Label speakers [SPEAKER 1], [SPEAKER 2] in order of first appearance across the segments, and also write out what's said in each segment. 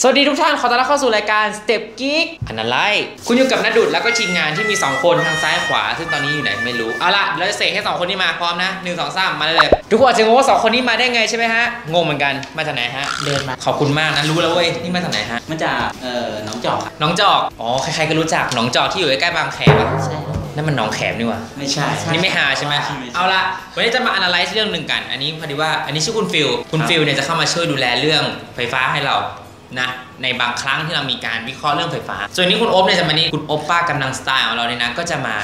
[SPEAKER 1] สวัสดีทุกท่าน ขอต้อนรับเข้าสู่รายการ Step Geek อันนั้นไรคุณอยู่กับนดุดแล้วก็ทีมงานที่มี 2 คนทางซ้ายขวา ซึ่งตอนนี้อยู่ไหนไม่รู้ เอาล่ะเราจะเสกให้ 2 คนนี้มาพร้อมนะ1 2 3 มาเลย ทุกคนอาจจะงงว่าสองคนนี้มาได้ไงใช่ไหมฮะ งงเหมือนกัน มาจากไหนฮะ
[SPEAKER 2] เดินมา
[SPEAKER 1] ขอบคุณมากนะ รู้แล้วเว้ย นี่มาจากไหนฮะ
[SPEAKER 2] มาจากเอ่อหนองจอกครับ
[SPEAKER 1] หน้องจอก อ๋อ ใครๆก็รู้จักหน้องจอกที่อยู่ใกล้ๆบางแคปะ
[SPEAKER 2] ใช่ครับ
[SPEAKER 1] นั่นมันหน้องแขมนี่หว่า
[SPEAKER 2] ไม่ใช่
[SPEAKER 1] นี่ไม่หาใช่ไหม
[SPEAKER 2] ใช่
[SPEAKER 1] เอาละวันนี้จะมา analyze เรื่องหนึ่งกัน อันนี้พอดีว่า อันนี้ชื่อคุณฟิล คุณฟิลเนี่ยจะเข้ามาช่วยดูแลเรื่องไฟฟ้าให้เรา นะในบางครั้งที่เรามีการวิเคราะห์เรื่องไฟฟ้า ส่วนนี้คุณโอ๊บเนี่ยจะมานี่คุณโอ๊บป้ากำลังสไตล์ของเราเนี่ยนะก็จะมา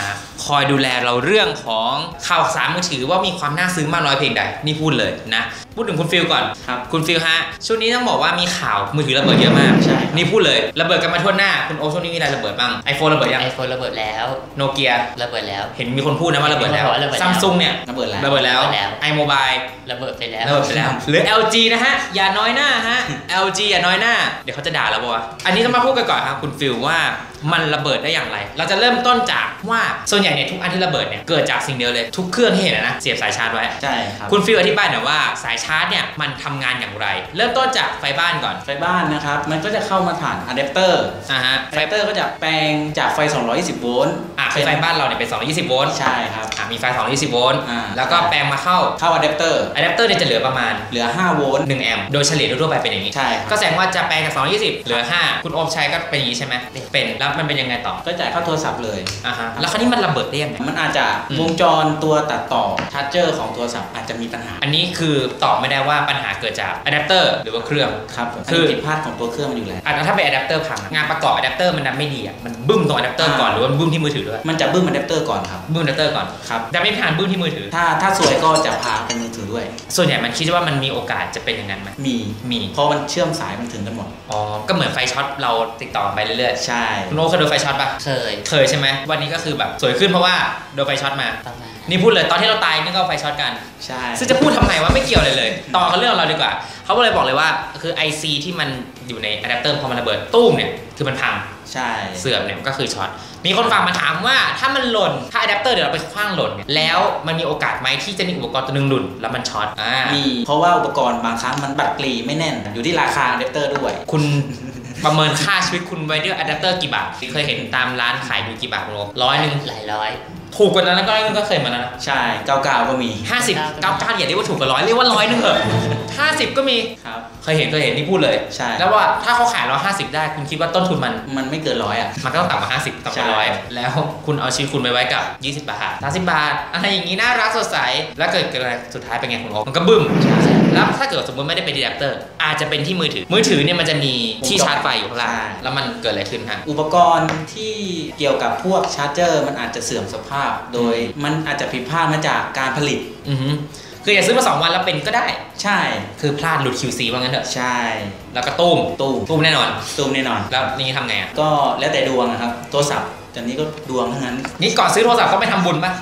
[SPEAKER 1] คอยดูแลเราเรื่องของข่าวสารมือถือว่ามีความน่าซื้อมากน้อยเพียงใดนี่พูดเลยนะพูดถึงคุณฟิลก่อน
[SPEAKER 2] ครับ
[SPEAKER 1] คุณฟิลฮะช่วงนี้ต้องบอกว่ามีข่าวมือถือระเบิดเยอะมาก
[SPEAKER 2] ใช่
[SPEAKER 1] นี่พูดเลยระเบิดกันมาทั่วหน้าคุณโอ๊บช่วงนี้มีอะไรระเบิดบ้าง iPhone ระเบิดยัง
[SPEAKER 2] ไอโฟนระเบิดแล้ว
[SPEAKER 1] โนเกีย
[SPEAKER 2] ระเบิดแล้ว
[SPEAKER 1] เห็นมีคนพูดนะว่าระเบิดแล้ว
[SPEAKER 2] มีคนบอกว่าระเบิดแล้ว
[SPEAKER 1] ซัมซุงเนี่ย
[SPEAKER 2] ระเบิดแล้ว
[SPEAKER 1] ระเบิดแล้ว
[SPEAKER 2] ระเบิดแล้ว
[SPEAKER 1] iMobile
[SPEAKER 2] ระเบิดไปแล้ว
[SPEAKER 1] ระเบิดไปแล้วหรือ LG นะฮะอย่าน้อยหน้าฮะ LG อย่าน้อยหน้าเดี๋ยวเขาจะด่าเราปะวะอันนี้ต้องมาพูดกันก่อนครับคุณฟิลว่ามันระเบิดได้อย่างไร เราจะเริ่มต้นจากว่าส่วนใหญ่เนี่ยทุกอันที่ระเบิดเนี่ยเกิดจากสิ่งเดียวเลยทุกเครื่องที่เห็นนะนะเสียบสายชาร์จไว้
[SPEAKER 2] ใช่ครับ
[SPEAKER 1] คุณฟิลอธิบายหน่อยว่าสายชาร์จเนี่ยมันทำงานอย่างไร เริ่มต้นจากไฟบ้านก่อน
[SPEAKER 2] ไฟบ้านนะครับมันก็จะเข้ามาผ่านอะแดปเตอร์
[SPEAKER 1] อ่าฮะ
[SPEAKER 2] ไฟเตอร์ก็จะแปลงจากไฟ 220 โวลต์
[SPEAKER 1] อะคือไฟบ้านเราเนี่ยเป็น 220 โวลต์
[SPEAKER 2] ใช่ครับ
[SPEAKER 1] อะมีไฟ 220 โวลต์
[SPEAKER 2] อ่า
[SPEAKER 1] แล้วก็แปลงมาเข้า
[SPEAKER 2] เข้าอะแดปเตอร์
[SPEAKER 1] อะแดปเตอร์เนี่ยจะเหลือประมาณ
[SPEAKER 2] เหลือ 5 โวลต์
[SPEAKER 1] 1แอมป์โดยเฉลี่ยทั่วๆไปเป็นอย่างนี้
[SPEAKER 2] ใช่ค
[SPEAKER 1] ก็
[SPEAKER 2] รับ
[SPEAKER 1] แสดงว่าจะแปลงจาก220เหลือ 5 คุณโอมชัยก็เป็นอย่างนี้ใช่ไหมเป็นแล้วมันเป็นยังไงต่อ
[SPEAKER 2] ก็จ่ายเข้าโทรศัพท์เลย
[SPEAKER 1] อ่าฮะแล้วคราวนี้มันระเบิดได้ยังไง
[SPEAKER 2] มันอาจจะ
[SPEAKER 1] อืม
[SPEAKER 2] วงจรตัวตัดต่อชาร์จเจอร์ของโทรศัพท์อาจจะมีปัญหา
[SPEAKER 1] อันนี้คือตอบไม่ได้ว่าปัญหาเกิดจากอะแดปเตอร์หรือว่าเครื่อง
[SPEAKER 2] ครับผม
[SPEAKER 1] คือ
[SPEAKER 2] นนี้ผิดพลาดของตัวเครื่องมันอยู่แล้ว
[SPEAKER 1] อะแล้วถ้าเป็นอะแดปเตอร์พังอะงานประกอบอะแดปเตอร์มันดันไม่ดีอะมันบึ้มตรงอะแดปเตอร์ก่อน
[SPEAKER 2] อ่า
[SPEAKER 1] หรือว่ามันบึ้มที่มือถือด้วย
[SPEAKER 2] มันจะบึ้มอะแดปเตอร์ก่อนครับ
[SPEAKER 1] บึ้มอะแดปเตอร์ก่อน
[SPEAKER 2] ครับ
[SPEAKER 1] แต่ไม่ผ่านบึ้มที่มือถือ
[SPEAKER 2] ถ้าถ้าสวยก็จะพาเป็นมือถือด้วย
[SPEAKER 1] ส่วนใหญ่มันคิดว่ามันมีโอกาสจะเป็นอย่างนั้นไหม
[SPEAKER 2] มี
[SPEAKER 1] มี
[SPEAKER 2] เพราะมันเชื่อมสายมันถึงกันหมด
[SPEAKER 1] อ๋อ ก็เหมือนไฟช็อตเราติดต่อไปเรื่อย
[SPEAKER 2] ใช่
[SPEAKER 1] ๆคุณโอเคยโดนไฟช็อตปะ
[SPEAKER 2] เคย
[SPEAKER 1] เคยใช่ไหมวันนี้ก็คือแบบสวยขึ้นเพราะว่าโดนไฟช็อตมา
[SPEAKER 2] ประมาณ
[SPEAKER 1] นี่พูดเลยตอนที่เราตายนี่ก็เอาไฟช็อตกัน
[SPEAKER 2] ใช่
[SPEAKER 1] ซึ่งจะพูดทำไมว่าไม่เกี่ยวเลยเลย ต่อกันเรื่องเราดีกว่า เขาก็เลยบอกเลยว่าคือ IC ที่มันอยู่ในอะแดปเตอร์พอมันระเบิดตู้มเนี่ย คือมันพัง
[SPEAKER 2] ใช่
[SPEAKER 1] เสื่อมเนี่ยมันก็คือช็อต มีคนฝากมาถามว่าถ้ามันหล่นถ้าอะแดปเตอร์เดี๋ยวเราไปคว้างหล่นเนี่ยแล้วมันมีโอกาสไหมที่จะมีอุปกรณ์ตัวหนึงหลุดแล้วมันช็อตอ่า
[SPEAKER 2] มีเพราะว่าอุปกรณ์บางครั้งมันบัดกรีไม่แน่น อยู่ที่ราคาอะแดปเตอร์ด้วย
[SPEAKER 1] คุณประเมินค่าชีวิตคุณไว้ด้วยอะแดปเตอร์กี่บาทเคยเห็นตามร้านขายอยู่กี่บาทคุณโอร้อยหนึ่ง
[SPEAKER 2] หลายร้อย
[SPEAKER 1] ถูกกว่านั้นก็ก็เคยมาแล้วนะ
[SPEAKER 2] ใช่เก้าเก้าก็มี
[SPEAKER 1] ห้าสิบเก้าเก้าอย่าเรียกว่าถูกกว่าร้อยเรียกว่าร้อยหนึงเถอะห้าสิบก็มี
[SPEAKER 2] ครับ
[SPEAKER 1] เคยเห็นเคยเห็นนี่พูดเลย
[SPEAKER 2] ใช่
[SPEAKER 1] แล้วว่าถ้าเขาขายร้อยห้าสิบได้คุณคิดว่าต้นทุนมัน
[SPEAKER 2] มันไม่เกินร้อยอะ
[SPEAKER 1] มันก็ต้องต่ำกว่าห้าสิบต่ำกว่า
[SPEAKER 2] ใช่
[SPEAKER 1] ร้อยแล้วคุณเอาชีวิตคุณไปไว้กับ20บาท30บาทอะไรอย่างนี้น่ารักสดใสแล้วเกิดเกิดอะไรสุดท้ายเป็นไงคุณโอ๊คมันก็บึ้มแล้วถ้าเกิดสมมติไม่ได้เป็นอะแดปเตอร์ อาจจะเป็นที่มือถือ มือถือเนี่ยมันจะมีที่ชาร์จไฟอยู่ข้างล่าง
[SPEAKER 2] ใช่
[SPEAKER 1] แล้วมันเกิดอะไรขึ้นฮะ
[SPEAKER 2] อุปกรณ์ที่เกี่ยวกับพวกชาร์จเจอร์ มันอาจจะเสื่อมสภาพ โดยมันอาจจะผิดพลาดมาจากการผลิต
[SPEAKER 1] อือฮึ คืออย่าซื้อมาสองวันแล้วเป็นก็ได้
[SPEAKER 2] ใช่
[SPEAKER 1] คือพลาดหลุด QC ว่างั้นเถอะ
[SPEAKER 2] ใช่
[SPEAKER 1] แล้วก็ตุ้ม
[SPEAKER 2] ตู้ม
[SPEAKER 1] ตุ้มแน่นอน
[SPEAKER 2] ตู้มแน่นอน
[SPEAKER 1] แล้วนี่ทำไงอะ
[SPEAKER 2] ก็แล้วแต่ดวงนะครับ โทรศัพท์ตอนนี้ก็ดวงทั้งนั้น
[SPEAKER 1] นี่ก่อนซื้อโทรศัพท์ก็ไม่ทำบุญป่ะ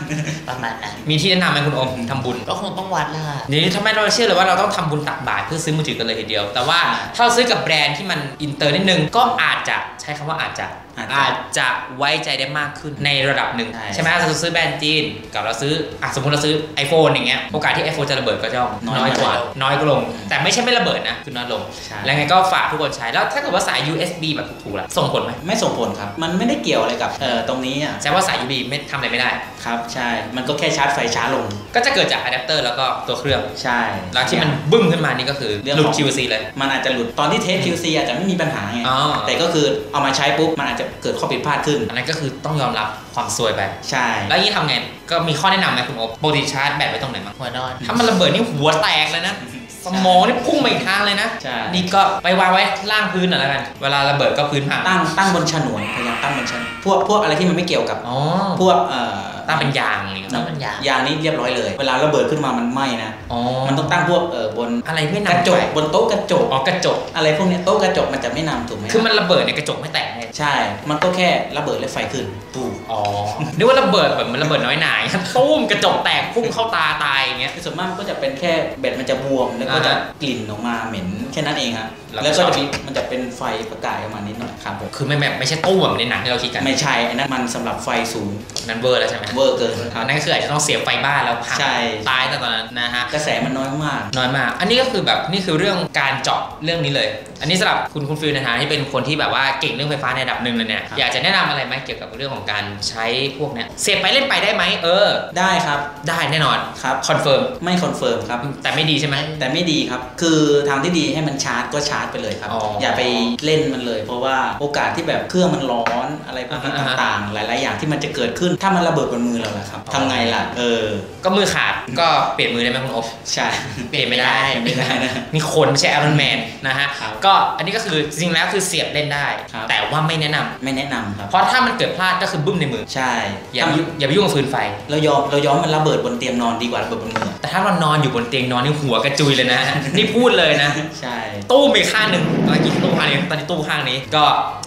[SPEAKER 2] ประมาณนั้น
[SPEAKER 1] มีที่แนะนำไหมคุณโอมทำบุญ
[SPEAKER 2] ก็คงต้องวัดล่ะ
[SPEAKER 1] นี่ทำไมเราเชื่อเลยว่าเราต้องทำบุญตักบาตรเพื่อซื้อมือถือกันเลยทีเดียว แต่ว่าถ้าเราซื้อกับแบรนด์ที่มันอินเตอร์นิดนึงก็อาจจะใช้คำว่าอาจจะ
[SPEAKER 2] อาจจะ
[SPEAKER 1] อาจจะไว้ใจได้มากขึ้นในระดับหนึ่ง
[SPEAKER 2] ใช่
[SPEAKER 1] ใช่ไหมถ้าเราซื้อแบรนด์จีนกับเราซื้ออะสมมติเราซื้อ iPhone อย่างเงี้ยโอกาสที่ iPhone จะระเบิดก็จะน้อยกว่าน้อยกว่าลง แต่ไม่ใช่ไม่ระเบิดนะคือน้อยลง
[SPEAKER 2] ใช่
[SPEAKER 1] แล้วไงก็ฝากทุกคนใช้แล้วถ้าเกิดว่าสาย USB แบบถูกๆล่ะส่งผลไหม
[SPEAKER 2] ไม่ส่งผลครับ มันไม่ได้เกี่ยวอะไรกับเอ่อตรงนี้อะ
[SPEAKER 1] แสดงว่าสาย USB ไม่ทำอะไรไม่ได้
[SPEAKER 2] ครับใช่มันก็แค่ชาร์จไฟช้าลง
[SPEAKER 1] ก็จะเกิดจากอะแดปเตอร์แล้วก็ตัวเครื่อง
[SPEAKER 2] ใช่
[SPEAKER 1] แล้วที่มันบึ้มขึ้นมานี่ก็คือ
[SPEAKER 2] เรื่อง
[SPEAKER 1] หลุด
[SPEAKER 2] ของ
[SPEAKER 1] QC เลย
[SPEAKER 2] มันอาจจะหลุดตอนที่เทส QC อาจจะไม่มีปัญหาไง
[SPEAKER 1] อ๋อ
[SPEAKER 2] แต่ก็คือเอามาใช้ปุ๊บมันอาจจะเกิดข้อผิดพลาดขึ้น
[SPEAKER 1] อันนั้นก็คือต้องยอมรับความซวยไป
[SPEAKER 2] ใช่
[SPEAKER 1] แล้วยี่ทำไง ก็มีข้อแนะนำไหมคุณโอ๊คปกติชาร์จแบตไว้ตรงไหนบ้าง
[SPEAKER 2] หัวนอน
[SPEAKER 1] ถ้ามันระเบิดนี่หัวแตกเลยนะ สมองนี่พุ่งไปอีกทางเลยนะ
[SPEAKER 2] ใช่
[SPEAKER 1] นี่ก็ไปวางไว้ล่างพื้นหน่อยแล้วกัน เวลาระเบิดก็พื้นผ่า
[SPEAKER 2] ตั้งตั้งบนฉนวนพยายามตั้งบนฉนวนพวกพวกอะไรที่มันไม่เกี่ยวกับ
[SPEAKER 1] อ๋อ
[SPEAKER 2] พวกเอ่อ
[SPEAKER 1] ตั้งเป็นยางนี่ครับ
[SPEAKER 2] ตั้งเป็นยางยางนี้เรียบร้อยเลย เวลาระเบิดขึ้นมามันไหม้นะ
[SPEAKER 1] อ๋อ
[SPEAKER 2] มันต้องตั้งพวกเอ่อบน
[SPEAKER 1] อะไรไม่
[SPEAKER 2] กระ
[SPEAKER 1] นำ
[SPEAKER 2] จก
[SPEAKER 1] ไป
[SPEAKER 2] บนโต๊ะกระจก
[SPEAKER 1] อ๋อกระจก
[SPEAKER 2] อะไรพวกเนี้ยโต๊ะกระจกมันจะไม่นำถูกไหม
[SPEAKER 1] คือมันระเบิดเนี่ยกระจกไม่แตกเลย
[SPEAKER 2] ใช่ มันก็แค่ระเบิดและไฟขึ้นปู
[SPEAKER 1] อ๋อนึกว่าระเบิดแบบมันระเบิดน้อยหน่ายตุ้มกระจกแตกพุ่งเข้าตาตายอย่างเงี้ย
[SPEAKER 2] ส่วนมากมันก็จะเป็นแค่แบตมันจะบวมแล้วก็จะ
[SPEAKER 1] อ่าฮะ
[SPEAKER 2] กลิ่นออกมาเหม็นแค่นั้นเองครับ
[SPEAKER 1] แล้วก็
[SPEAKER 2] แล้วก็จะมีมันจะเป็นไฟประกายออกมานิดหน่อยครับผม
[SPEAKER 1] คือไม่แบบไม่ใช่ตู้แบบในหนังที่เราคิดกัน
[SPEAKER 2] ไม่ใช่อันนั้นมันสำหรับไฟสูง
[SPEAKER 1] นั้นเวอร์แล้วใช่ไหม
[SPEAKER 2] เววอร์เกินค
[SPEAKER 1] อั
[SPEAKER 2] รับ
[SPEAKER 1] นนั้นก็คืออาจจะต้องเสียไฟบ้านแล้วพัง
[SPEAKER 2] ใช่
[SPEAKER 1] ตายแต่ตอนนั้นนะฮะ
[SPEAKER 2] กระแสมันน้อยมาก
[SPEAKER 1] น้อยมาก อันนี้ก็คือแบบนี่คือเรื่องการเจาะเรื่องนี้เลย อันนี้สำหรับคุณคุณฟิลในฐานะที่เป็นคนที่แบบว่าเก่งเรื่องไฟฟ้าในระดับหนึ่งเลยเนี่ย
[SPEAKER 2] ครับ
[SPEAKER 1] อยากจะแนะนำอะไรไหมเกี่ยวกับเรื่องของการใช้พวกเนี้ย เสียบไปเล่นไปได้ไหมเออ
[SPEAKER 2] ได้ครับ
[SPEAKER 1] ได้แน่นอน
[SPEAKER 2] ครับ
[SPEAKER 1] คอนเฟิร์ม
[SPEAKER 2] ไม่คอนเฟิร์มครับ
[SPEAKER 1] แต่ไม่ดีใช่ไหม
[SPEAKER 2] แต่ไม่ดีครับ คือทางที่ดีให้มันชาร์จก็ชาร์จไปเลยครับ
[SPEAKER 1] อ๋ออ
[SPEAKER 2] อย่าไปเล่นมันเลย เพราะว่าโอกาสที่แบบเครื่องมันร้อนอะไรพวกนี้
[SPEAKER 1] อ่าฮะ
[SPEAKER 2] ต่างๆ หลาย ๆ อย่างที่มันจะเกิดขึ้น ถ้ามันระเบิดบนมือเราล่ะครับ
[SPEAKER 1] อ๋อ
[SPEAKER 2] ทำไงล่ะ เออ
[SPEAKER 1] ก็มือขาดก็เปลี่ยนมือได้ไหมคุณอบ
[SPEAKER 2] ใช่
[SPEAKER 1] เปลี่ยนไม่ได้
[SPEAKER 2] ไม่ได้นะ
[SPEAKER 1] นี่คนไม่ใช่ไอรอนแมนนะฮะ
[SPEAKER 2] ครับ
[SPEAKER 1] ก็อันนี้ก็คือจริงๆแล้วคือเสียบเล่นได้
[SPEAKER 2] ครับ
[SPEAKER 1] แต่ว่าไม่แนะนำ
[SPEAKER 2] ไม่แนะนำครับ
[SPEAKER 1] เพราะถ้ามันเกิดพลาดก็คือบึ้มในมือ
[SPEAKER 2] ใช่
[SPEAKER 1] อย่าไปยุ่งอย่าไปยุ่งกับฟืนไฟ
[SPEAKER 2] เรายอมเรายอมมันระเบิดบนเตียงนอนดีกว่าระเบิดบนมือ
[SPEAKER 1] แต่ถ้าเรานอนอยู่บนเตียงนอนนี่หัวกระจุยเลยนะ นี่พูดเลยนะ
[SPEAKER 2] ใช่
[SPEAKER 1] ตู้มีข้างหนึ่งเมื่อกี้ตู้ข้างนี้ตอนนี้ตู้ข้างนี้ก็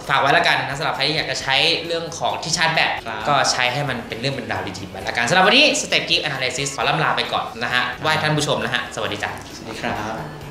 [SPEAKER 1] ฝากไว้แล้วกันนะสำหรับใครที่อยากจะใช้เรื่องของที่ชาร์จแบต
[SPEAKER 2] ครับ
[SPEAKER 1] ก็ใช้ให้มันเป็นเรื่องเป็นดาวดีๆไปแล้วกันสำหรับวันนี้สเต็ปกิ๊กอนาลิซิสขอล่ำลาไปก่อนนะฮะไหว้ท่านผู้ชมนะฮะสวัสดีจ้ะ
[SPEAKER 2] สวัสดีครับ